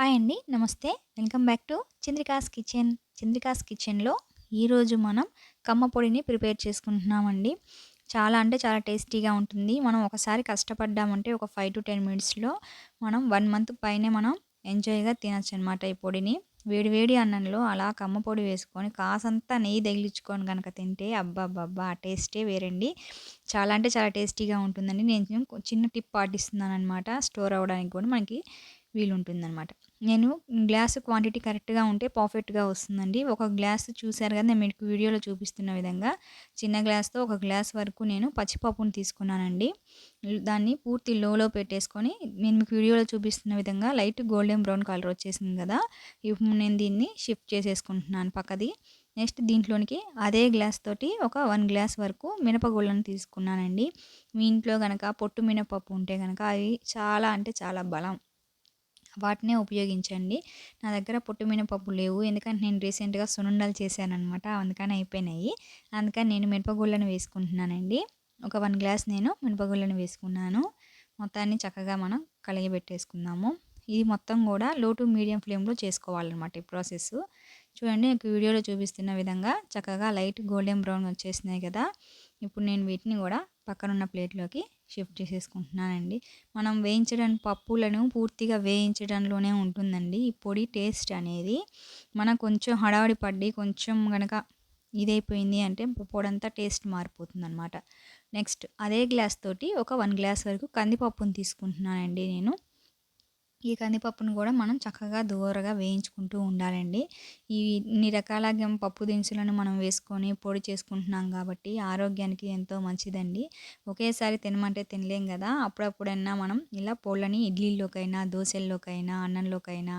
Hi అండి నమస్తే. Welcome back to Chandrika's kitchen. Chandrika's కిచెన్లో ఈరోజు మనం కమ్మ పొడిని ప్రిపేర్ చేసుకుంటున్నామండి. చాలా అంటే చాలా టేస్టీగా ఉంటుంది. మనం ఒకసారి కష్టపడ్డామంటే ఒక ఫైవ్ టు టెన్ మినిట్స్లో మనం వన్ మంత్ పైనే మనం ఎంజాయ్గా తినచ్చు అనమాట ఈ పొడిని. వేడి వేడి అన్నంలో అలా కమ్మ పొడి వేసుకొని కాసంతా నెయ్యి తగిలించుకొని కనుక తింటే అబ్బాబ్బాబ్బా ఆ టేస్టే వేరండి. చాలా అంటే చాలా టేస్టీగా ఉంటుందండి. నేను చిన్న టిప్ పాటిస్తున్నాను అనమాట స్టోర్ అవ్వడానికి కూడా మనకి వీలుంటుందనమాట నేను గ్లాస్ క్వాంటిటీ కరెక్ట్గా ఉంటే పర్ఫెక్ట్గా వస్తుందండి. ఒక గ్లాస్ చూశారు కదా నేను మీకు వీడియోలో చూపిస్తున్న విధంగా. చిన్న గ్లాస్తో ఒక గ్లాస్ వరకు నేను పచ్చిపప్పును తీసుకున్నానండి. దాన్ని పూర్తి లోలో పెట్టేసుకొని నేను మీకు వీడియోలో చూపిస్తున్న విధంగా లైట్ గోల్డెన్ బ్రౌన్ కలర్ వచ్చేసింది కదా ఇప్పుడు నేను దీన్ని షిఫ్ట్ చేసేసుకుంటున్నాను పక్కది. నెక్స్ట్ దీంట్లోనికి అదే గ్లాస్ తోటి ఒక వన్ గ్లాస్ వరకు మినపగుళ్ళను తీసుకున్నానండి. మీ ఇంట్లో కనుక పొట్టు మినపప్పు ఉంటే కనుక అవి చాలా అంటే చాలా బలం. వాటినే ఉపయోగించండి. నా దగ్గర పొట్టు మినపప్పు లేవు. ఎందుకంటే నేను రీసెంట్గా సునుండలు చేశానమాట అందుకని అయిపోయినాయి. అందుకని నేను మినపగుళ్ళను వేసుకుంటున్నానండి. ఒక వన్ గ్లాస్ నేను మినపగుళ్ళను వేసుకున్నాను. మొత్తాన్ని చక్కగా మనం కలిగిపెట్టేసుకుందాము ఇది మొత్తం కూడా లో టు మీడియం ఫ్లేమ్లో చేసుకోవాలన్నమాట ఈ ప్రాసెస్. చూడండి నాకు వీడియోలో చూపిస్తున్న విధంగా చక్కగా లైట్ గోల్డెన్ బ్రౌన్ వచ్చేసినాయి కదా. ఇప్పుడు నేను వీటిని కూడా పక్కనున్న ప్లేట్లోకి షిఫ్ట్ చేసేసుకుంటున్నానండి. మనం వేయించడం పప్పులను పూర్తిగా వేయించడంలోనే ఉంటుందండి. ఈ పొడి టేస్ట్ అనేది మనం కొంచెం హడావడి పడి కొంచెం కనుక ఇదైపోయింది అంటే పొడంతా టేస్ట్ మారిపోతుంది అనమాట నెక్స్ట్ అదే గ్లాస్ తోటి ఒక వన్ గ్లాస్ వరకు కందిపప్పును తీసుకుంటున్నానండి నేను. ఈ కందిపప్పును కూడా మనం చక్కగా దూరగా వేయించుకుంటూ ఉండాలండి. ఈ ఇన్ని రకాల పప్పు దినుసులను మనం వేసుకొని పొడి చేసుకుంటున్నాం కాబట్టి ఆరోగ్యానికి ఎంతో మంచిదండి. ఒకేసారి తినమంటే తినలేం కదా. అప్పుడప్పుడైనా మనం ఇలా పొళ్ళని ఇడ్లీలోకైనా దోశల్లోకైనా అన్నంలోకైనా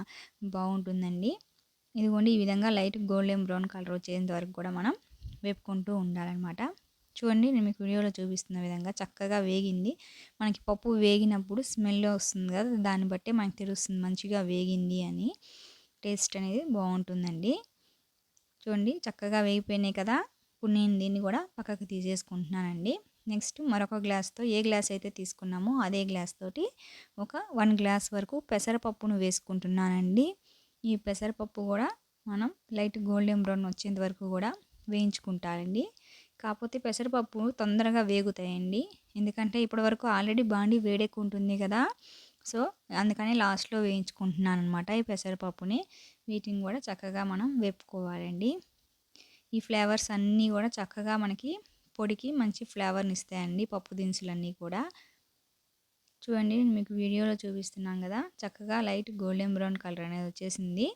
బాగుంటుందండి. ఇదిగోండి ఈ విధంగా లైట్ గోల్డెన్ బ్రౌన్ కలర్ వచ్చేంత వరకు కూడా మనం వేపుకుంటూ ఉండాలన్నమాట. చూడండి నేను మీకు వీడియోలో చూపిస్తున్న విధంగా చక్కగా వేగింది. మనకి పప్పు వేగినప్పుడు స్మెల్ వస్తుంది కదా దాన్ని బట్టి మనకి తెలుస్తుంది మంచిగా వేగింది అని. టేస్ట్ అనేది బాగుంటుందండి. చూడండి చక్కగా వేగిపోయినాయి కదా. ఇప్పుడు నేను దీన్ని కూడా పక్కకు తీసేసుకుంటున్నానండి. నెక్స్ట్ మరొక గ్లాస్తో ఏ గ్లాస్ అయితే తీసుకున్నామో అదే గ్లాస్ తోటి ఒక వన్ గ్లాస్ వరకు పెసరపప్పును వేసుకుంటున్నానండి. ఈ పెసరపప్పు కూడా మనం లైట్ గోల్డెన్ బ్రౌన్ వచ్చేంత వరకు కూడా వేయించుకుంటారండి. కాకపోతే పెసరపప్పు తొందరగా వేగుతాయండి. ఎందుకంటే ఇప్పటివరకు ఆల్రెడీ బాండి వేడెక్కు ఉంటుంది కదా. సో అందుకని లాస్ట్లో వేయించుకుంటున్నాను అనమాట ఈ పెసరపప్పుని. వీటిని కూడా చక్కగా మనం వేపుకోవాలండి. ఈ ఫ్లేవర్స్ అన్నీ కూడా చక్కగా మనకి పొడికి మంచి ఫ్లేవర్ని ఇస్తాయండి పప్పు దినుసులన్నీ కూడా. చూడండి నేను మీకు వీడియోలో చూపిస్తున్నాం కదా. చక్కగా లైట్ గోల్డెన్ బ్రౌన్ కలర్ అనేది వచ్చేసింది.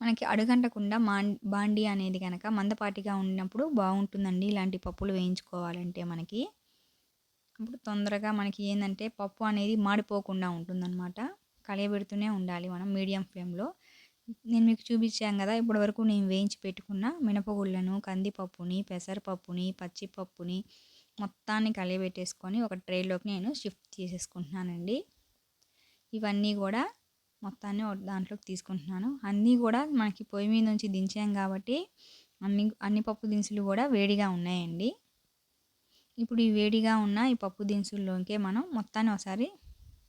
మనకి అడుగంటకుండా మాన్ బాండి అనేది కనుక మందపాటిగా ఉన్నప్పుడు బాగుంటుందండి ఇలాంటి పప్పులు వేయించుకోవాలంటే మనకి. అప్పుడు తొందరగా మనకి ఏంటంటే పప్పు అనేది మాడిపోకుండా ఉంటుందన్నమాట. కలియబెడుతూనే ఉండాలి మనం మీడియం ఫ్లేమ్లో. నేను మీకు చూపించాను కదా ఇప్పటి వరకు నేను వేయించి పెట్టుకున్న మినపగుళ్ళను కందిపప్పుని పెసరపప్పుని పచ్చిపప్పుని మొత్తాన్ని కలియబెట్టేసుకొని ఒక ట్రేలోకి నేను షిఫ్ట్ చేసేసుకుంటున్నానండి. ఇవన్నీ కూడా మొత్తాన్ని దాంట్లోకి తీసుకుంటున్నాను. అన్నీ కూడా మనకి పొయ్యి మీద నుంచి దించాం కాబట్టి అన్ని అన్ని పప్పు దినుసులు కూడా వేడిగా ఉన్నాయండి. ఇప్పుడు ఈ వేడిగా ఉన్న ఈ పప్పు దినుసుల్లోకే మనం మొత్తాన్ని ఒకసారి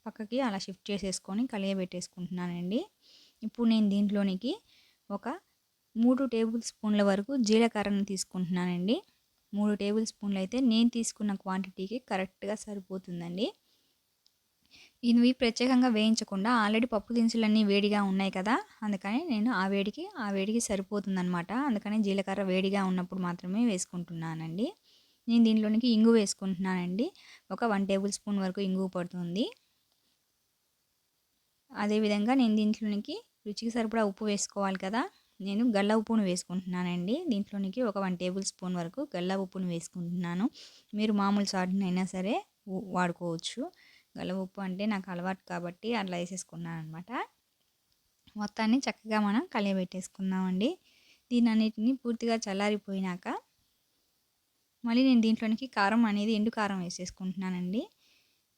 పక్కకి అలా షిఫ్ట్ చేసేసుకొని కలియబెట్టేసుకుంటున్నానండి ఇప్పుడు నేను దీంట్లోనికి ఒక మూడు టేబుల్ స్పూన్ల వరకు జీలకర్రను తీసుకుంటున్నానండి. మూడు టేబుల్ స్పూన్లు అయితే నేను తీసుకున్న క్వాంటిటీకి కరెక్ట్గా సరిపోతుందండి. ఇవి ప్రత్యేకంగా వేయించకుండా ఆల్రెడీ పప్పు దినుసులన్నీ వేడిగా ఉన్నాయి కదా అందుకని నేను ఆ వేడికి ఆ వేడికి సరిపోతుందనమాట అందుకని జీలకర్ర వేడిగా ఉన్నప్పుడు మాత్రమే వేసుకుంటున్నానండి. నేను దీంట్లోనికి ఇంగు వేసుకుంటున్నానండి. ఒక వన్ టేబుల్ స్పూన్ వరకు ఇంగు పడుతుంది. అదేవిధంగా నేను దీంట్లోనికి రుచికి సరిపడా ఉప్పు వేసుకోవాలి కదా నేను గల్ల ఉప్పును వేసుకుంటున్నానండి. దీంట్లోనికి ఒక వన్ టేబుల్ స్పూన్ వరకు గల్ల ఉప్పును వేసుకుంటున్నాను. మీరు మామూలు సాల్ట్ని అయినా సరే వాడుకోవచ్చు. గల ఉప్పు అంటే నాకు అలవాటు కాబట్టి అట్లా వేసేసుకున్నాను అనమాట మొత్తాన్ని చక్కగా మనం కలియబెట్టేసుకుందామండి. దీని అన్నిటిని పూర్తిగా చల్లారిపోయినాక మళ్ళీ నేను దీంట్లోనికి కారం అనేది ఎండు కారం వేసేసుకుంటున్నానండి.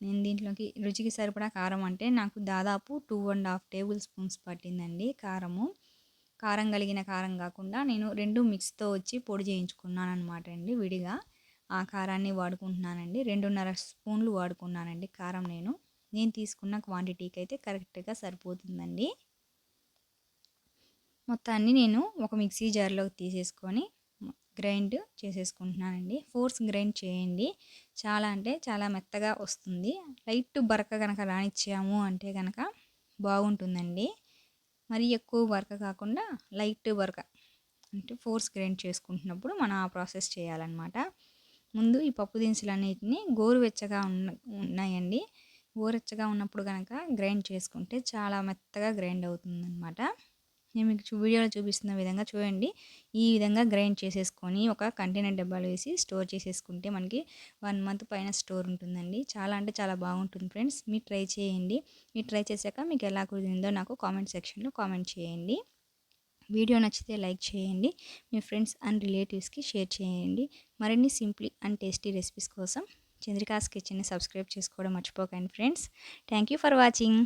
నేను దీంట్లోకి రుచికి సరిపడా కారం అంటే నాకు దాదాపు two and half tablespoons పట్టిందండి కారము. కారం కలిగిన కారం కాకుండా నేను రెండు మిక్స్తో వచ్చి పొడి చేయించుకున్నాను అనమాట అండి విడిగా. ఆ కారాన్ని వాడుకుంటున్నానండి. రెండున్నర స్పూన్లు వాడుకున్నానండి కారం నేను. నేను తీసుకున్న క్వాంటిటీకి అయితే కరెక్ట్గా సరిపోతుందండి. మొత్తాన్ని నేను ఒక మిక్సీ జార్లోకి తీసేసుకొని గ్రైండ్ చేసేసుకుంటున్నానండి. ఫోర్స్ గ్రైండ్ చేయండి. చాలా అంటే చాలా మెత్తగా వస్తుంది. లైట్ బరక కనుక రానిచ్చాము అంటే కనుక బాగుంటుందండి. మరి ఎక్కువ బరక కాకుండా లైట్ బరక అంటే ఫోర్స్ గ్రైండ్ చేసుకుంటున్నప్పుడు మనం ఆ ప్రాసెస్ చేయాలన్నమాట. ముందు ఈ పప్పు దినుసులు అన్నిటిని గోరువెచ్చగా ఉన్న ఉన్నాయండి. గోరెచ్చగా ఉన్నప్పుడు కనుక గ్రైండ్ చేసుకుంటే చాలా మెత్తగా గ్రైండ్ అవుతుందన్నమాట. నేను మీకు వీడియోలో చూపిస్తున్న విధంగా చూడండి. ఈ విధంగా గ్రైండ్ చేసేసుకొని ఒక కంటైనర్ డబ్బాలో వేసి స్టోర్ చేసేసుకుంటే మనకి వన్ మంత్ పైన స్టోర్ ఉంటుందండి. చాలా అంటే చాలా బాగుంటుంది ఫ్రెండ్స్. మీరు ట్రై చేయండి. మీరు ట్రై చేశాక మీకు ఎలా కుదిరిందో నాకు కామెంట్ సెక్షన్లో కామెంట్ చేయండి. వీడియో నచ్చితే లైక్ చేయండి. మీ ఫ్రెండ్స్ అండ్ రిలేటివ్స్కి షేర్ చేయండి. మరిన్ని సింప్లీ అండ్ టేస్టీ రెసిపీస్ కోసం చంద్రికాస్ కిచెన్ని సబ్స్క్రైబ్ చేసుకోవడం మర్చిపోకండి friends. Thank you for watching.